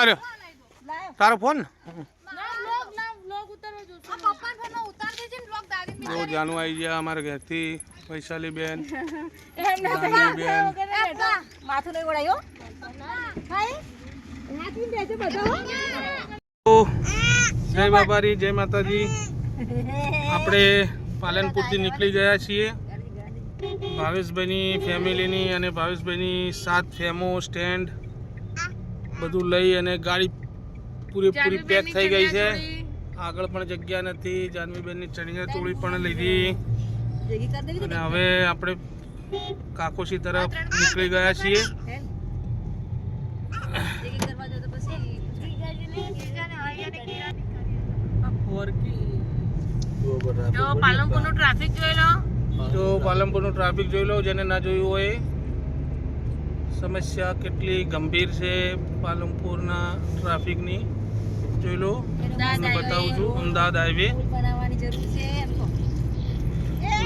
આર્યો આર્યો તારો ફોન? બહુ જાનુ આવી ગયા અમારા ઘરથી વૈશાલી બેન બેન માથું નહીં ઓળાયો જય બાબારી જય માતાજી. આપણે પાલનપુરથી નીકળી ગયા છીએ. ભાવેશભાઈની ફેમિલીની અને ભાવેશભાઈની સાત ફેમો સ્ટેન્ડ બધું લઈ અને ગાડી પૂરેપૂરી પેક થઈ ગઈ છે આગળ પણ જગ્યા નથી જાનવીબેનની ચણિયા ચોળી પણ લીધી અને હવે આપણે કાકોશી તરફ નીકળી ગયા છીએ ભેગી કરવા જાવ તો પછી ટ્રાફિક જોઈ લો જો પાલનપુરનું ટ્રાફિક જોઈ લો જેને ના જોયું હોય સમસ્યા કેટલી ગંભીર છે પાલનપુરના ટ્રાફિકની? જોઈ લો તમને બતાવું છું અમદાવાદ હાઈવે.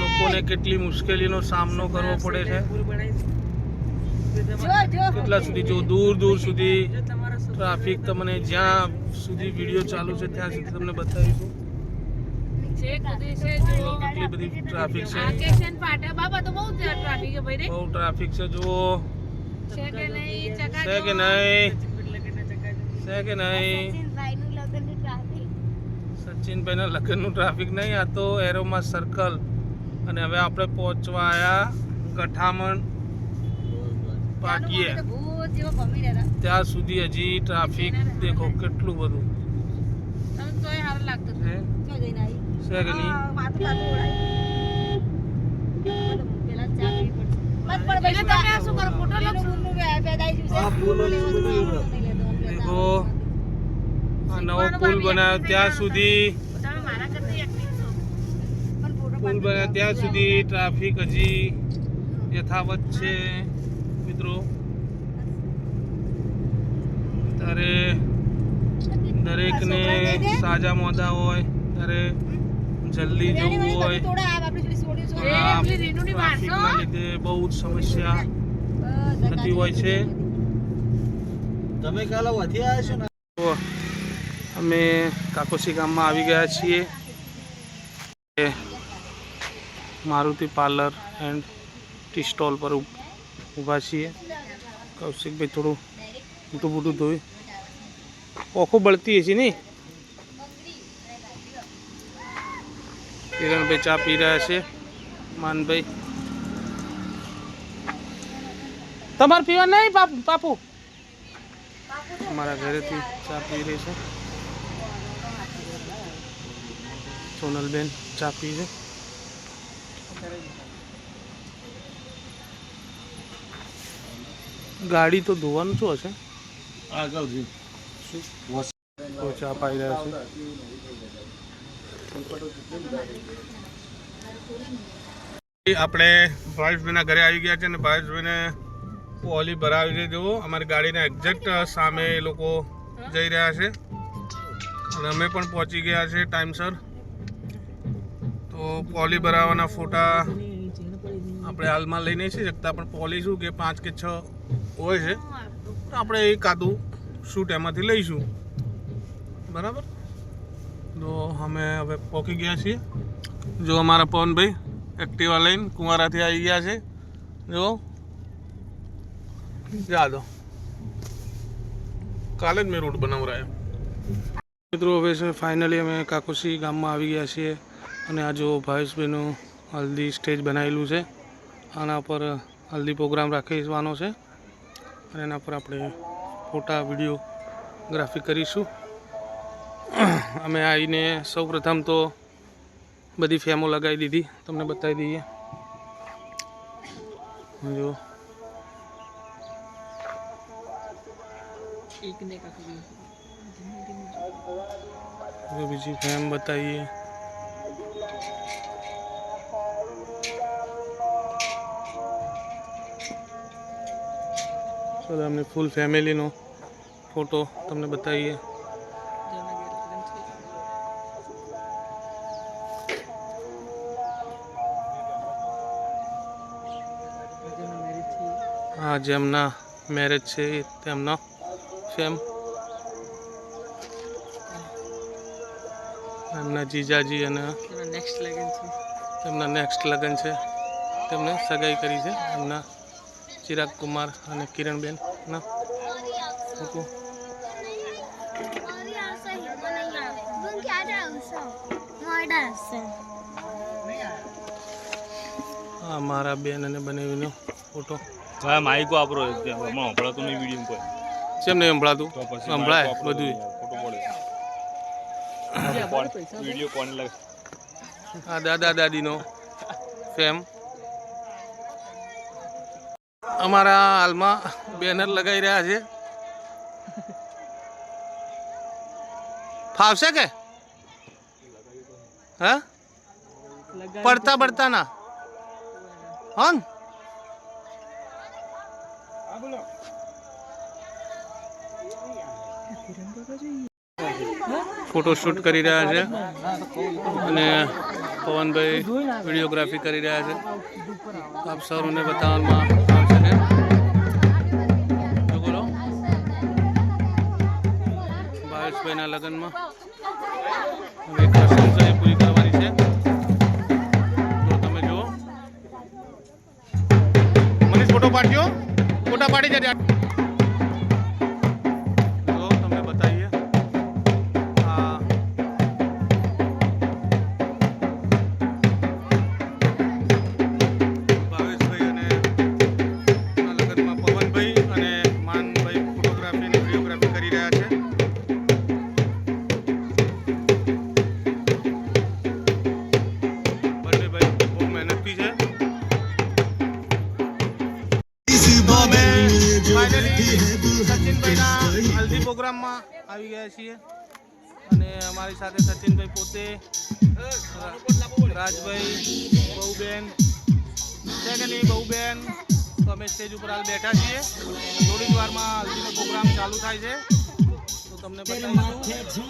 લોકોને કેટલી મુશ્કેલીનો સામનો કરવો પડે છે? જો જો કેટલા સુધી જો દૂર દૂર સુધી ટ્રાફિક તમને જ્યાં સુધી વીડિયો ચાલુ છે ત્યાં સુધી તમને બતાવીશું. છેક સુધી છે જો કેટલી બધી ટ્રાફિક છે. આકેશન પાટા બાબા તો બહુ ટ્રાફિક છે ભાઈ રે. બહુ ટ્રાફિક છે જુઓ. છે કે નહીં? છે કે નહીં? છે કે નહીં? સચિનભાઈના લગ્નનું ટ્રાફિક નહીં આ તો એરોમાં સર્કલ અને હવે આપણે પહોંચવા આવ્યા ગઠામણ રહ્યા. ત્યાં સુધી હજી ટ્રાફિક દેખો કેટલું બધું. છે કે નહીં? તો. આ નવો પુલ બનાવ્યો ત્યાં સુધી. પુલ બન્યા ત્યાં સુધી ટ્રાફિક હજી યથાવત છે મિત્રો. ત્યારે દરેકને સાજા મોદા હોય ત્યારે જલ્દી જવું હોય ટ્રાફિકના લીધે બહુ જ સમસ્યા થતી હોય છે. તમે કાલે વધી આવ્યા છો ને? તો અમે કાકોસી ગામમાં આવી ગયા છીએ. Maruti parlour and tea stall પર ઉભ- ઊભા છીએ. કૌશિકભાઈ થોડું મોટું મોટું ધોયું ઓખો બળતી હશે નહીં? કિરણભાઈ ચા પી રહ્યા છે. માનભાઈ. તમારે પીવા નહીં, બાપુ બાપુ? અમારા ઘરેથી ચા પી રહી છે. સોનલબેન ચા પી છે. ગાડી તો ધોવાનું શું હશે? ચા પાઈ રહ્યા છે. આપણે ભાવેશભાઈના ઘરે આવી ગયા છે અને ભાવેશભાઈને ઓલી ભરાવી છે. જુઓ, અમારી ગાડીના એક્ઝેક્ટ સામે એ લોકો જઈ રહ્યા છે. અને અમે પણ પહોંચી ગયા છે ટાઈમસર તો પોલી ભરાવાના ફોટા આપણે હાલમાં લઈ નહીં શકતા પણ પોલી શું કે પાંચ કે છ હોય છે. તો આપણે એ કાદું શૂટ એમાંથી લઈશું. બરાબર? તો અમે હવે પહોંચી ગયા છીએ. જો અમારા પવનભાઈ એક્ટિવા લઈને કુંવારાથી આવી ગયા છે. જો જા કાલે જ મેં રોડ બનાવરાયો. મિત્રો, હવે છે ફાઇનલી અમે કાકોસી ગામમાં આવી ગયા છીએ અને આ જો ભાવેશભાઈનું હલ્દી સ્ટેજ બનાવેલું છે. આના પર હલ્દી પ્રોગ્રામ રાખવાનો છે. અને એના પર આપણે ફોટા વીડિયો ગ્રાફિક કરીશું. અમે આવીને સૌપ્રથમ તો બધી ફેમો લગાવી દીધી. તમને બતાવી દઈએ. જો. બીજી ફેમ બતાવીએ. ચલો અમને ફૂલ ફેમિલીનો ફોટો તમને બતાવીએ. આ જેમના મેરેજ છે તેમનો ફેમ એમના જીજાજી અને તેમના નેક્સ્ટ લગ્ન છે. તેમને સગાઈ કરી છે. એમના ચિરાગ કુમાર અને કિરણબેનના લોકો મારા બેન અને બનેવીનો ફોટો હા માઈકો વાપરો હમણાં સંભળાતું નહીં વીડિયો કોઈ. કેમ નહીં સંભળાતું તો સંભળાય બધું ફોટો પડે વીડિયો કોને લાગે આ દાદા દાદીનો ફેમ અમારા હાલમાં બેનર લગાવી રહ્યા છે. ફાવશે કે? હા? પડતા પડતા ના હા ને? ફોટોશૂટ કરી રહ્યા છે અને પવનભાઈ વિડીયોગ્રાફી કરી રહ્યા છે. આપ સૌને બતાવવામાં આવશે ને બોલો. ભાવેશભાઈના લગ્નમાં હવે તો તમે જુઓ. મનીષ, ફોટો પાડજો. ફોટા પાડી જજે આવી છીએ. અને અમારી સાથે સચિનભાઈ પોતે રાજભાઈ બહુબેન છે કે નહીં બહુબેન? તો અમે સ્ટેજ ઉપર હાલ બેઠા છીએ. થોડી જ વારમાં હલ્દીનો પ્રોગ્રામ ચાલુ થાય છે. તો તમને બતાવીશું.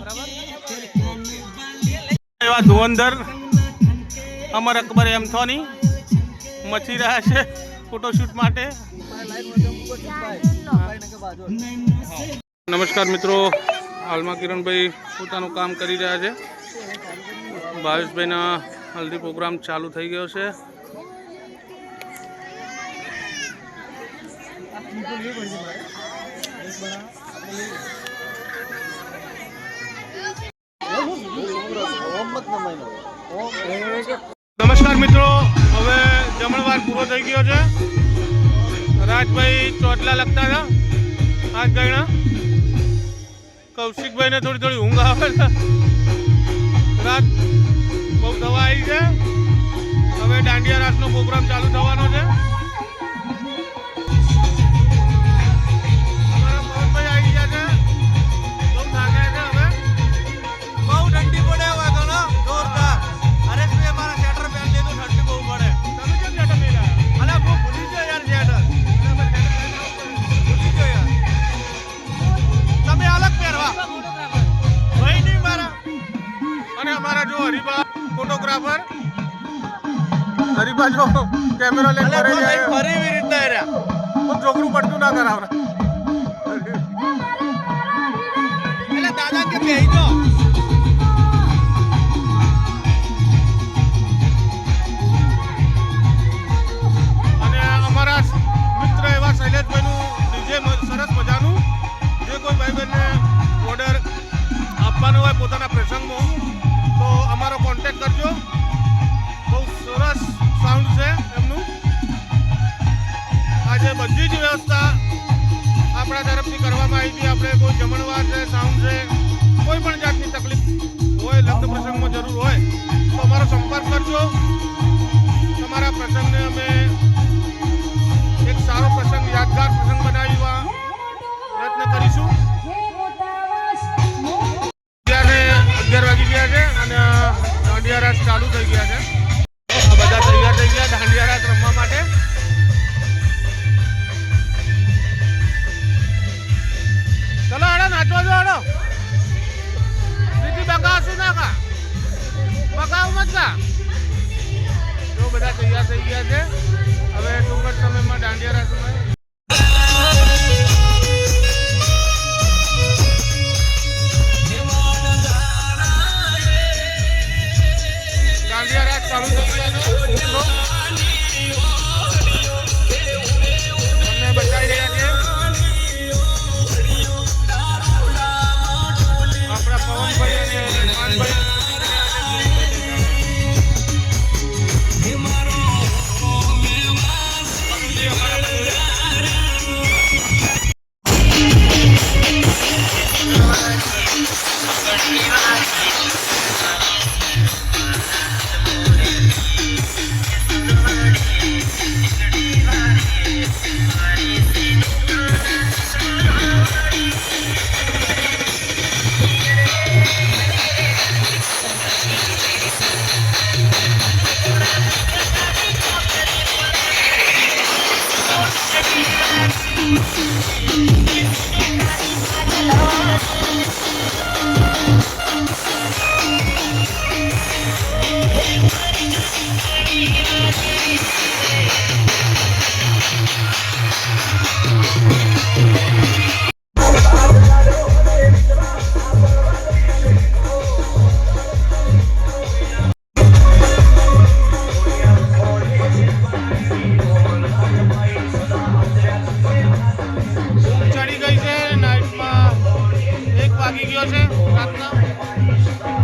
બરાબર એવા ધુવંધર અમર અકબર એમ થોની મચી રહ્યા છે ફોટોશૂટ માટે. નમસ્કાર મિત્રો. હાલમાં કિરણભાઈ પોતાનું કામ કરી રહ્યા છે. ભાવેશભાઈના હલ્દી પ્રોગ્રામ ચાલુ થઈ ગયો છે. નમસ્કાર મિત્રો. હવે જમણવાર પૂરો થઈ ગયો છે. રાજભાઈ ચોટલા લગતા હતા. આજ ગયણા. કૌશિકભાઈને થોડી થોડી ઊંઘ આવે છે. રાત બહુ દવા આવી છે. હવે દાંડિયા રાસનો પ્રોગ્રામ ચાલુ હરિભા ફોટોગ્રાફર. હરીબા જો કેમેરો લઈને ફરે. કઈ ફરી એવી રીતના રહ્યા. હું છોકરું પડતું ના કરાવરા. એટલે દાદા કે બેહી જો કોઈ જમણવાર છે સાઉન્ડ છે, કોઈ પણ જાતની તકલીફ હોય, લગ્ન પ્રસંગમાં જરૂર હોય, તો અમારો સંપર્ક કરજો. Thank you. રાતના હવે દાંડિયા